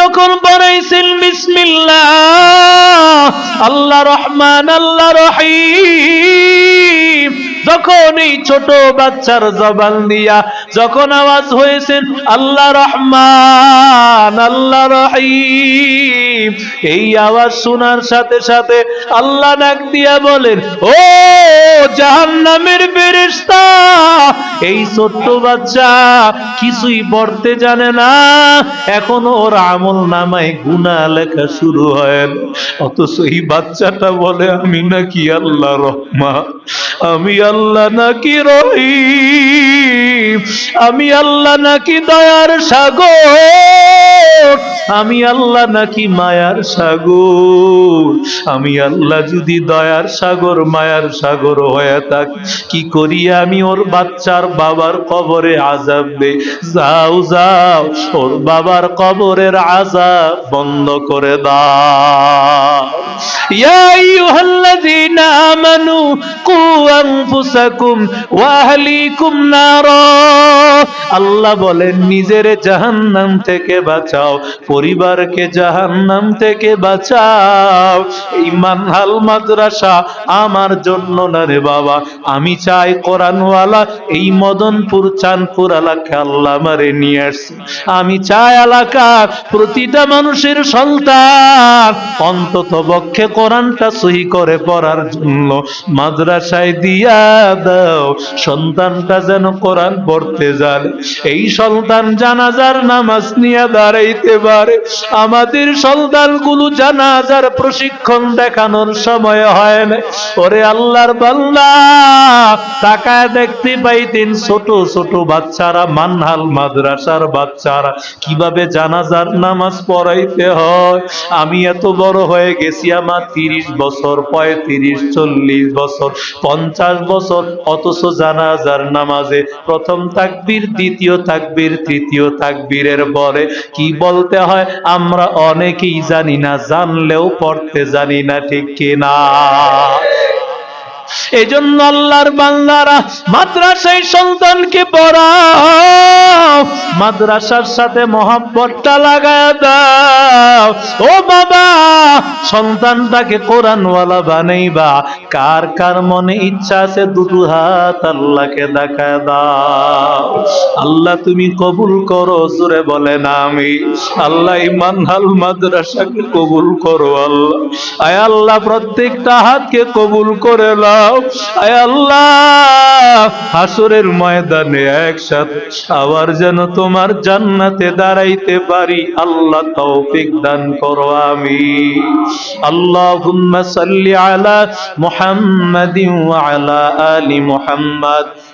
যখন বানাইছেন বিসমিল্লাহ, আল্লাহ রহমান, আল্লাহ রহিম। যখন এই ছোট বাচ্চার জবান দিয়া যখন আওয়াজ হয়েছেন, আল্লাহ রহমান, আল্লাহ রহিম। এই আওয়াজ শোনার সাথে সাথে আল্লাহ ডাক দিয়া বলেন, ও জাহান্নামের বেরেস্তা এই ছোট্ট বাচ্চা কিছুই পড়তে জানে না। এখনও ওর আমল নামায় গুণা লেখা শুরু হয়। অথচ এই বাচ্চাটা বলে, আমি নাকি আল্লাহ রহমা। আমি আল্লাহ নাকি রহিম। আমি আল্লাহ নাকি দয়ার সাগর আমি আল্লাহ নাকি মায়ার সাগর আমি আল্লাহ যদি দয়ার সাগর মায়ার সাগর হয়ে থাকি কি করি আমি ওর বাচ্চার বাবার কবরে আজাব দে যাও যাও ওর বাবার কবরের আজাব বন্ধ করে দাও يا أيها الذين آمنوا قوا أنفسكم وأهليكم نارا আল্লাহ বলেন, নিজের জাহান্নাম থেকে বাঁচাও, পরিবারকে জাহান্নাম থেকে বাঁচাও। এই মানহাল মাদ্রাসা আমার জন্য না রে বাবা। আমি চাই কোরআনওয়ালা এই মদনপুর, চাঁদপুর এলাকা আল্লাহ আমারে নিয়ে আসছে আমি চাই এলাকার প্রতিটা মানুষের সন্তান অন্তত পক্ষে কোরআনটা সহি করে পড়ার জন্য মাদ্রাসায় দিয়া দাও। সন্তানটা যেন কোরআন পড়তে জানে এই সন্তান জানাজার নামাজ নিয়ে দাঁড়াইতে পারে। আমাদের সন্তানগুলো জানাজার প্রশিক্ষণ দেখানোর সময় হয় না। ওরে আল্লাহর বাল্লা তাকায় দেখতে পাইতেন ছোট ছোট বাচ্চারা, মানহাল মাদ্রাসার বাচ্চারা। কীভাবে জানাজার নামাজ পড়াইতে হয়? আমি এত বড় হয়ে গেছি, আমার তিরিশ বছর, পঁয়ত্রিশ, চল্লিশ বছর, পঞ্চাশ বছর, অথচ জানাজার নামাজে প্রথম তাকবীর, দ্বিতীয় তাকবীর, তৃতীয় তাকবীরের পরে কি বলতে হয়? আমরা অনেকেই জানি না, জানলেও পড়তে জানি না, ঠিক কিনা? এই জন্য আল্লাহর বান্দারা মাদ্রাসায় সন্তানকে পড়াও মাদ্রাসার সাথে মহাব্বতটা লাগায় দাও। ও বাবা, সন্তানটাকে কোরআনওয়ালা বানাইবা। কার কার মনে ইচ্ছা আছে, দুটো হাত আল্লাহকে দেখা দাও। আল্লাহ তুমি কবুল করো, জোরে বলেন আমি আল্লাহ ইমানহাল মাদ্রাসাকে কবুল করো আল্লাহ। আয় আল্লাহ, প্রত্যেকটা হাতকে কবুল করে নাও। আয় আল্লাহ, হাসরের ময়দানে একসাথে আবার যেন তোমার জান্নাতে দাঁড়াইতে পারি। আল্লাহ তৌফিক দান করো আমি আল্লাহুম্মা সাল্লি আলা মুহাম্মাদিন ওয়া আলা আলি মুহাম্মাদ।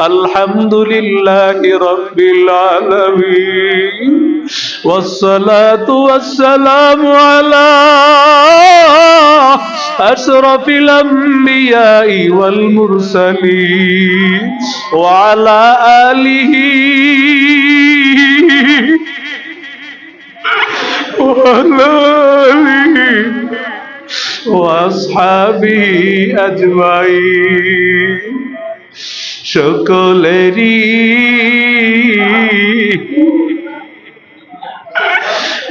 الحمد لله رب العالمين والصلاة والسلام على أشرف الأنبياء والمرسلين وعلى آله وعلى آله وأصحابه أجمعين সকলেরই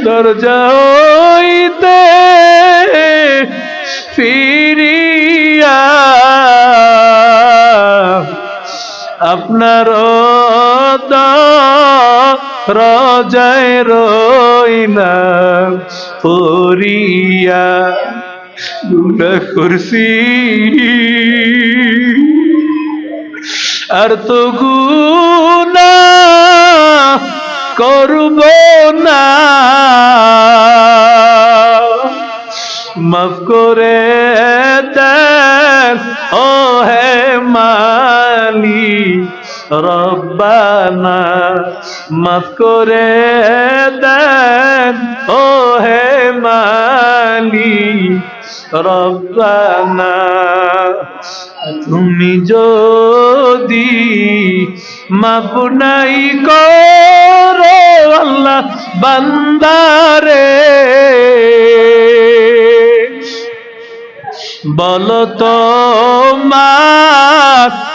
দরজা হইতে ফিরিয়া আপনার রজায় রইনা পরিয়া গুণা করছি আর তো গুনা করব না। মাফ করে দেন, ও হে মালি রব্বানা। মাফ করে দেন, ও হে মালি রব্বানা। তুমি যদি মাপ নাই করো আল্লাহ বান্দারে বলতো মা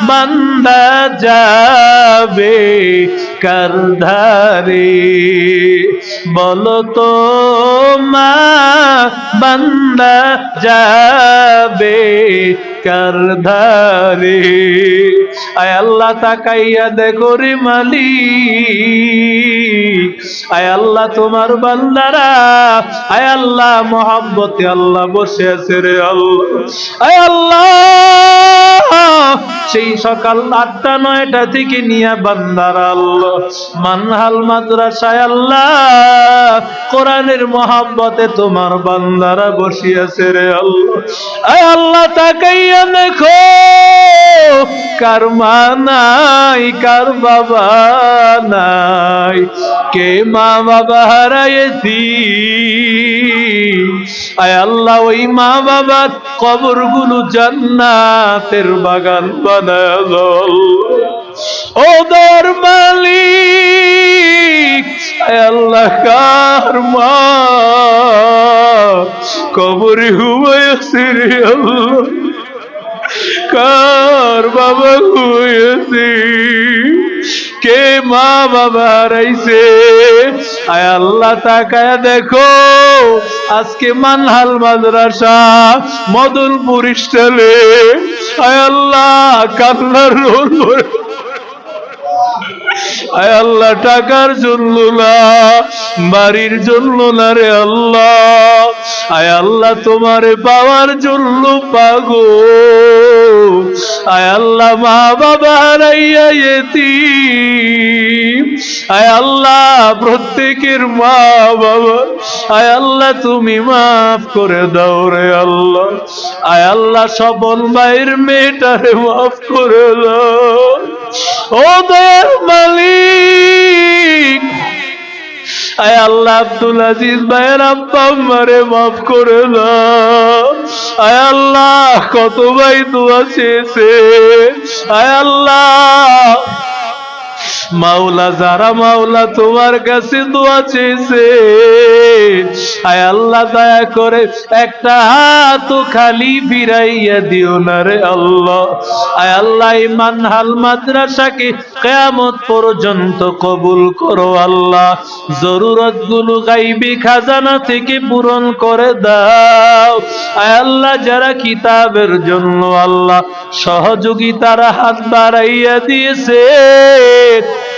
বান্দা যাবে। করধারে বলতো মা বান্দা যাবে করধারে আয় আল্লাহ তাকাইয়া দেখো রে মালি আয় আল্লাহ তোমার বান্দারা, আয় আল্লাহ মোহাম্মতে আল্লাহ বসে আছে রে আল্লাহ। আয় আল্লাহ, সেই সকাল আটটা নয়টা থেকে নিয়ে বান্দারা আল্লাহ। মানহাল মাদ্রাসায় আল্লাহ, কোরআনের মোহাব্বতে তোমার বান্দারা বসিয়াছে রে আল্লাহ। আল্লাহ, তাকাইয়া দেখো, কার মা নাই, কার বাবা নাই, কে মা বাবা হারাইছি। আয় আল্লাহ, ওই মা বাবার কবরগুলো জান্নাতের বাগান বানায় দাও। ও দর মালিক আল্লাহ কার মা? কবরে হুমায়ুসি কার বাবা হয়েছে কে মা বাবা হারাইছে? আয় আল্লাহ তাকায় দেখো, আজকে মানহাল মাদ্রাসা, মদনপুর স্টাইলে আয় আল্লাহ, কান্নার রোল আয় আল্লাহ, টাকার জন্য না, বাড়ির জন্য না রে আল্লাহ। আয় আল্লাহ, তোমারে পাওয়ার জন্য পাগো আয় আল্লাহ, মা বাবা হারাইয়া এতি আয় আল্লাহ, প্রত্যেকের মা বাবা। আয় আল্লাহ, তুমি মাফ করে দাও রে আল্লাহ। আয় আল্লাহ সবল মায়ের মেয়েটারে মাফ করে দাও। ও দয়ার মালিক। আয় আল্লাহ আব্দুল আজিজ ভাইয়ের আব্বা মারে মাফ করে না আয় আল্লাহ, কত ভাই তো চেয়েছে। আয় আল্লাহ। মাওলা, যারা মাওলা, তোমার কাছে দোয়া চেয়েছে। আয় আল্লাহ, দয়া করে একটা হাত খালি ফিরাইয়া দিও না রে আল্লাহ। আয় আল্লাহ, এই মানহাল মাদ্রাসাকে কেয়ামত পর্যন্ত কবুল করো আল্লাহ। জরুরতগুলো গাইবি খাজানা থেকে পূরণ করে দাও। আয় আল্লাহ, যারা কিতাবের জন্য আল্লাহ সহযোগিতার হাত বাড়াইয়া দিয়েছে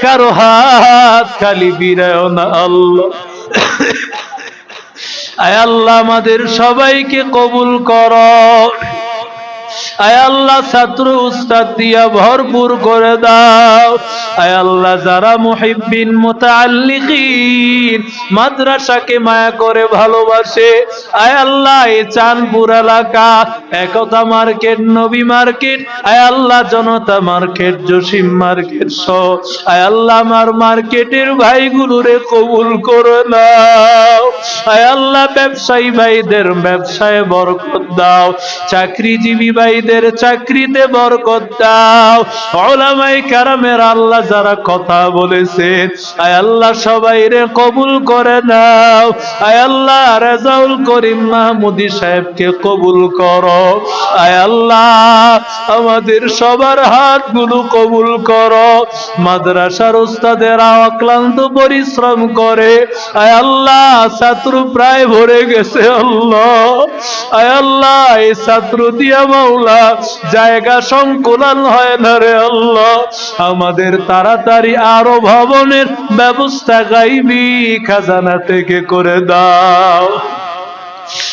কারও হাত খালি বিরায় না আল্লাহ। আয় আল্লাহ আমাদের সবাইকে কবুল কর। আয় আল্লাহ ছাত্র উস্তাদ দিয়া ভরপুর করে দাও। আয় আল্লাহ যারা মুহিব্বিন, মুতাআল্লিকিন, মাদ্রাসাকে মায়া করে ভালোবাসে। আয় আল্লাহ এই চাঁদপুর এলাকা, একতা মার্কেট, নবী মার্কেট। আয় আল্লাহ জনতা মার্কেট, জসিম মার্কেট সহ। আয় আল্লাহ আমার মার্কেটের ভাইগুলোরে কবুল করে নাও। আয় আল্লাহ ব্যবসায়ী ভাইদের ব্যবসায় বরকত দাও। চাকরিজীবী ভাইদের চাকরিতে বরকত দাও। ওলামাই কারামের আল্লাহ যারা কথা বলেছেন, আয় আল্লাহ সবাই রে কবুল করে নাও। আয় আল্লাহ রেজাউল করিম মাহমুদি সাহেবকে কবুল করো। আয় আল্লাহ আমাদের সবার হাতগুলো কবুল করো। মাদ্রাসার উস্তাদেরা অক্লান্ত পরিশ্রম করে। আয় আল্লাহ ছাত্র প্রায় ভরে গেছে আল্লাহ। আয় আল্লাহ এই ছাত্র দিয়া মাওলা জায়গা সংকুলন হয় না রে আল্লাহ। আমাদের তাড়াতাড়ি আরও ভবনের ব্যবস্থা গাইবি, খাজানা থেকে করে দাও।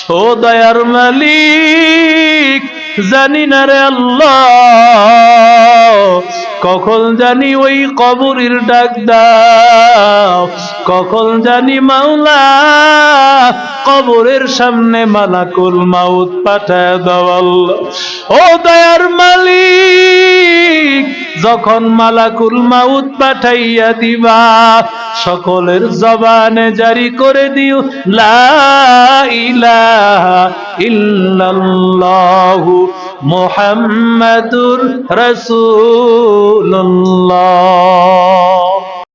ও দয়ার মালিক, জানি না রে আল্লাহ কখন জানি ওই কবরের ডাক কখন জানি মাওলা কবরের সামনে মালাকুল মাউত পাঠায় দল ও দয়ার মালিক যখন মালাকুল মাউত পাঠাইয়া দিবা সকলের জবানে জারি করে দিও লা মুহাম্মাদুর রাসূলুল্লাহ।